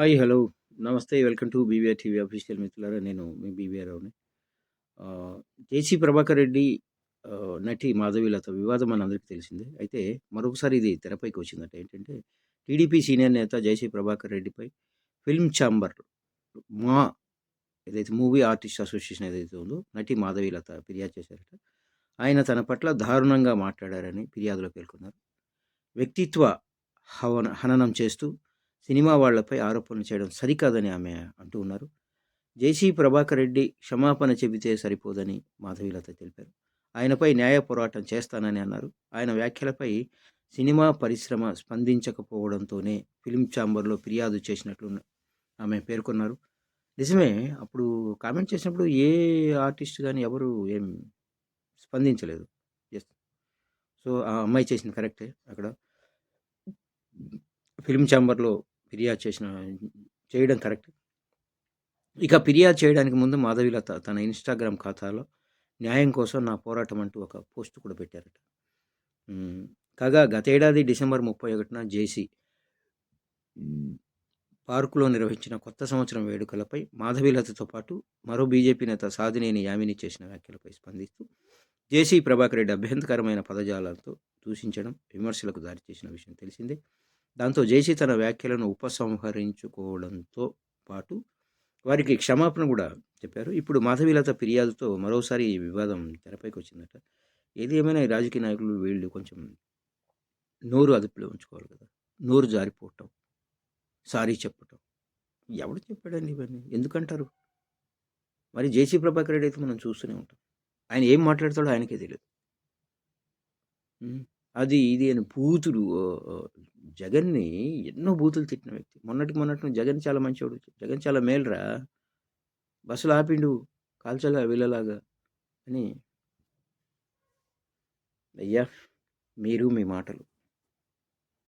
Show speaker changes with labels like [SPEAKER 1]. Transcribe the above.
[SPEAKER 1] Hi! Hello! నమస్తే. Welcome to BBR TV official మిత్రులారా. నేను మీ బీబీఆర్ రావుని. 'జేసీ ప్రభాకర్ రెడ్డి' నటి మాధవీలత వివాదం మనందరికీ తెలిసిందే. అయితే మరొకసారి ఇది తెరపైకి వచ్చిందట. ఏంటంటే టీడీపీ సీనియర్ నేత జేసీ ప్రభాకర్ రెడ్డిపై ఫిల్మ్ ఛాంబర్ మా ఏదైతే మూవీ ఆర్టిస్ట్ అసోసియేషన్ ఏదైతే ఉందో నటి మాధవీలత ఫిర్యాదు చేశారట. ఆయన తన పట్ల దారుణంగా మాట్లాడారని ఫిర్యాదులో పేర్కొన్నారు. వ్యక్తిత్వ హవన హననం చేస్తూ సినిమా వాళ్ళపై ఆరోపణలు చేయడం సరికాదని ఆమె అంటూ ఉన్నారు. జేసీ ప్రభాకర్ రెడ్డి క్షమాపణ చెబితే సరిపోదని మాధవీలత తెలిపారు. ఆయనపై న్యాయ పోరాటం చేస్తానని అన్నారు. ఆయన వ్యాఖ్యలపై సినిమా పరిశ్రమ స్పందించకపోవడంతోనే ఫిలిం ఛాంబర్లో ఫిర్యాదు చేసినట్లు ఆమె పేర్కొన్నారు. నిజమే అప్పుడు కామెంట్ చేసినప్పుడు ఏ ఆర్టిస్ట్ కానీ ఎవరు ఏం స్పందించలేదు. ఎస్ సో, ఆ అమ్మాయి చేసింది కరెక్టే అక్కడ. ఫిలిం ఛాంబర్‌లో ఫిర్యాదు చేసిన చేయడం కరెక్ట్. ఇక ఫిర్యాదు చేయడానికి ముందు మాధవీలత తన ఇన్‌స్టాగ్రామ్ ఖాతాలో న్యాయం కోసం నా పోరాటం అంటూ ఒక పోస్ట్ కూడా పెట్టారట. కాగా గతేడాది డిసెంబర్ 31న జేసీ పార్కులో నిర్వహించిన కొత్త సంవత్సరం వేడుకలపై మాధవీలతతో పాటు మరో బీజేపీ నేత సాదినేని యామిని చేసిన వ్యాఖ్యలపై స్పందిస్తూ జేసీ ప్రభాకర్ రెడ్డి అభ్యంతకరమైన పదజాలంతో దూషించడం విమర్శలకు దారితీసిన విషయం తెలిసిందే. దాంతో జేసీ తన వ్యాఖ్యలను ఉపసంహరించుకోవడంతో పాటు వారికి క్షమాపణ కూడా చెప్పారు. ఇప్పుడు మాధవీలత ఫిర్యాదుతో మరోసారి ఈ వివాదం తెరపైకొచ్చిందట. ఏది ఏమైనా ఈ రాజకీయ నాయకులు వీళ్ళు కొంచెం నోరు అదుపులో ఉంచుకోవాలి కదా! నోరు జారిపోవటం, సారీ చెప్పటం. ఎవడు చెప్పాడండి ఇవన్నీ? ఎందుకంటారు? మరి జేసీ ప్రభాకర్ రెడ్డి అయితే మనం చూస్తూనే ఉంటాం. ఆయన ఏం మాట్లాడతాడో ఆయనకే తెలియదు అది ఇది అని బూతులు జగన్‌ని ఎన్నో బూతులు తిట్టిన వ్యక్తి. మొన్నటికి మొన్నటి జగన్ చాలా మంచివాడు జగన్ చాలా మేలురా. బస్సులు ఆపిండు కాల్చలా వీళ్ళలాగా అని. అయ్యా! మీరు మీ మాటలు.